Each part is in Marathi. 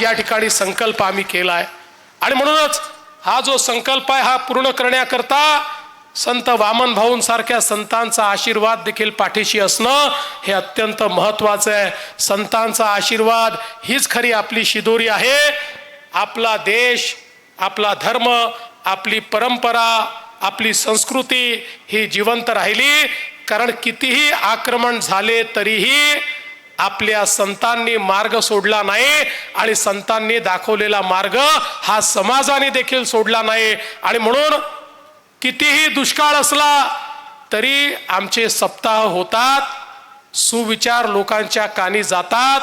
या ठिकाणी संकल्प आम्ही केला आहे आणि म्हणूनच हा जो संकल्प आहे हा पूर्ण करण्याकरता संत वामन भाऊंसारख्या संतांचा आशीर्वाद देखील पाठीशी असणं हे अत्यंत महत्त्वाचं आहे. संतांचा आशीर्वाद हीच खरी आपली शिदोरी आहे. आपला देश आपला धर्म आपली परंपरा आपली संस्कृती ही जिवंत राहिली. कारण कितीही आक्रमण झाले तरीही आपल्या संतांनी मार्ग सोडला नाही आणि संतांनी दाखवलेला मार्ग हा समाजाने देखील सोडला नाही. आणि म्हणून कितीही दुष्काळ असला तरी आमचे सप्ताह होतात सुविचार लोकांच्या कानी जातात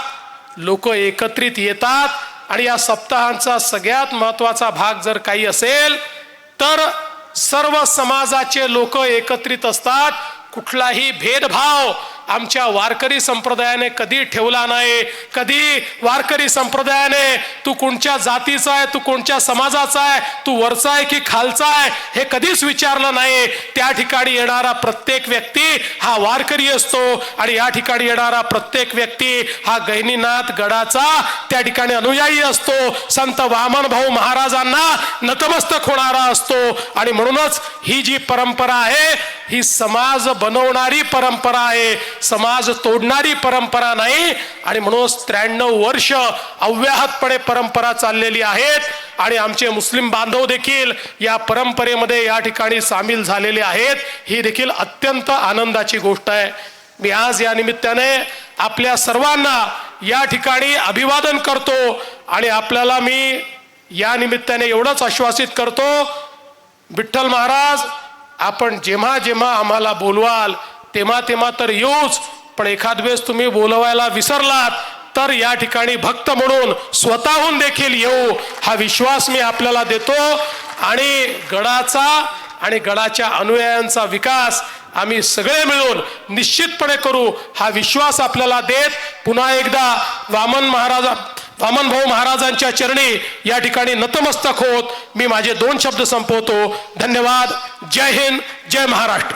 लोक एकत्रित येतात आणि या सप्ताहांचा सगळ्यात महत्त्वाचा भाग जर काही असेल तर सर्व समाजाचे लोक एकत्रित असतात. कुठलाही भेदभाव आमच्या वारकरी संप्रदायाने कधी ठेवला नाही कधी वारकरी संप्रदायाने तू कोणत्या जातीचा आहे तू कोणत्या समाजाचा आहे तू वरचा आहे की खालचा आहे हे कधीच विचारलं नाही. त्या ठिकाणी येणारा प्रत्येक व्यक्ती हा वारकरी असतो आणि या ठिकाणी येणारा प्रत्येक व्यक्ती हा गैनीनाथ गडाचा त्या ठिकाणी अनुयायी असतो. संत वामन भाऊ महाराजांना नतमस्तक होणारा असतो आणि म्हणूनच ही जी परंपरा आहे ही समाज बनवणारी परंपरा आहे. समाज तोडणारी परंपरा नाही आणि म्हणून त्र्याण्णव वर्ष अव्याहतपणे परंपरा चाललेली आहेत आणि आमचे मुस्लिम बांधव देखील या परंपरेमध्ये या ठिकाणी सामील झालेले आहेत. ही देखील अत्यंत आनंदाची गोष्ट आहे. मी आज या निमित्ताने आपल्या सर्वांना या ठिकाणी अभिवादन करतो आणि आपल्याला मी या निमित्ताने एवढंच आश्वासित करतो विठ्ठल महाराज आपण जेव्हा जेव्हा आम्हाला बोलवाल तेव्हा तेव्हा तर येऊच. पण एखाद वेळेस तुम्ही बोलवायला विसरलात तर या ठिकाणी भक्त म्हणून स्वतःहून देखील येऊ. हा विश्वास मी आपल्याला देतो. आणि गडाचा आणि गडाच्या अनुयायांचा विकास आम्ही सगळे मिळून निश्चितपणे करू. हा विश्वास आपल्याला देत. पुन्हा एकदा वामन महाराजा वामन भाऊ महाराजांच्या चरणी या ठिकाणी नतमस्तक होत. मी माझे दोन शब्द संपवतो. धन्यवाद. जय हिंद. जय महाराष्ट्र.